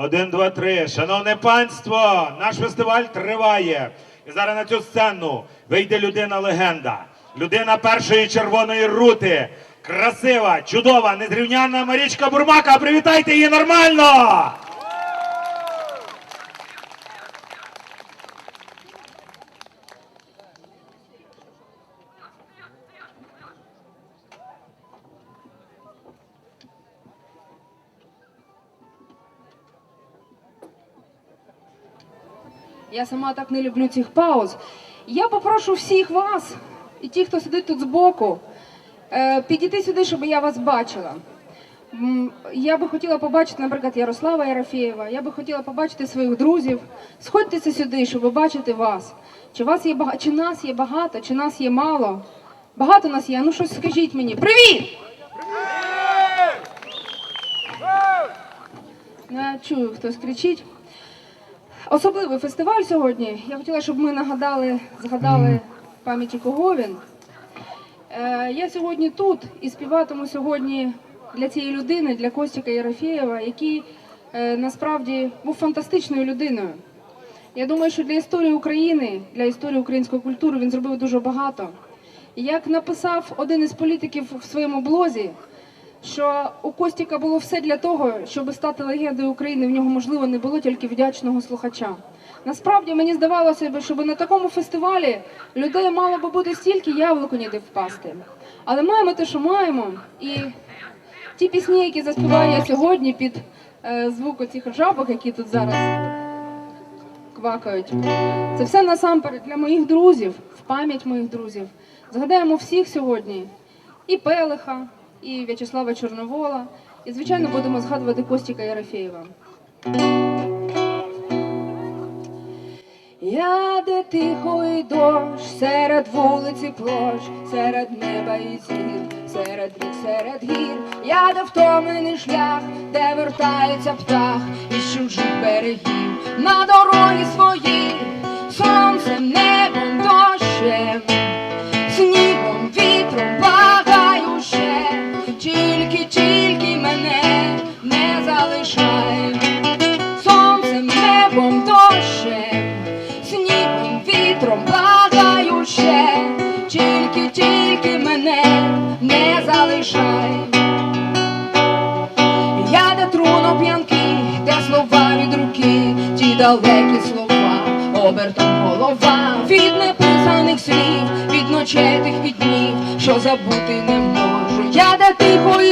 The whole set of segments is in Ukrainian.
Один, два, три. Шановне панство, наш фестиваль триває. І зараз на цю сцену вийде людина-легенда. Людина першої червоної рути. Красива, чудова, незрівнянна Марічка Бурмака. Привітайте її нормально! Я сама так не люблю цих пауз. Я попрошу всіх вас, і ті, хто сидить тут збоку, е, підійти сюди, щоб я вас бачила. Я би хотіла побачити, наприклад, Ярослава Ярофєєва, я би хотіла побачити своїх друзів. Сходьтеся сюди, щоб бачити вас. Чи вас є бага... чи нас є багато, чи нас є мало? Багато нас є. Ну щось скажіть мені. Привіт! Ну, Я чую, хтось кричить. Особливий фестиваль сьогодні. Я хотіла, щоб ми нагадали, згадали пам'яті кого він. Е, я сьогодні тут і співатиму сьогодні для цієї людини, для Костіка Єрофєєва, який е, насправді був фантастичною людиною. Я думаю, що для історії України, для історії української культури він зробив дуже багато. Як написав один із політиків в своєму блозі, що у Костіка було все для того, щоб стати легендою України. В нього можливо не було тільки вдячного слухача. Насправді мені здавалося б, щоб на такому фестивалі людей мало би бути стільки яблуку ніде впасти. Але маємо те, що маємо, і ті пісні, які заспіваю я сьогодні під е, звук цих жабок, які тут зараз квакають. Це все насамперед для моїх друзів, в пам'ять моїх друзів. Згадаємо всіх сьогодні. І Пелиха, і В'ячеслава Чорновола. І, звичайно, будемо згадувати Костіка Єрофєєва. Я де тихий дощ, серед вулиці площ, серед неба і зір, серед рік, серед гір, я де втомлений шлях, де вертається птах із чужих берегів, на дорогі свої, не залишай. Я де труно п'янки, де слова від руки, ті далекі слова, обертом голова від неписаних слів, від ночей тих від днів, що забути не можу. Я де тихо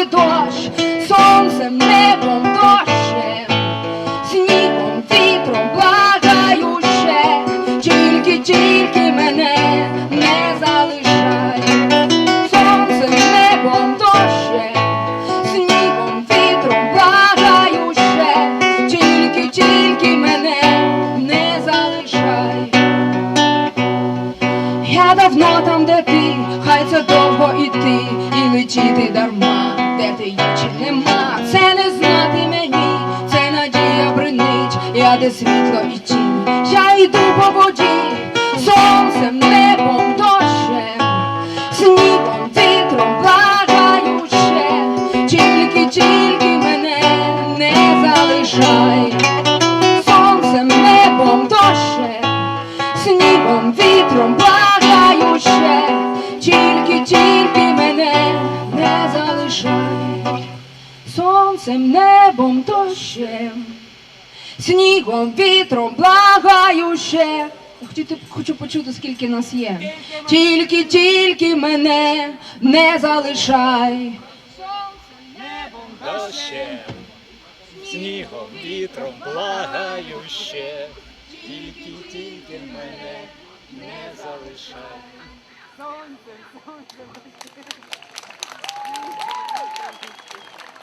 Там, де ти, хай це довго іти і летіти дарма, де ти є чи нема. Це не знати мені, це надія бринить, я де світло і тінь, я йду по воді, сонцем, небом, не сонцем, небом, дощем, снігом, вітром благаю ще. Хочу, хочу почути, скільки нас є. Тільки, тільки мене не залишай. Сонцем, небом дощем, снігом, вітром благаю ще, тільки, тільки мене не залишай. Thank you.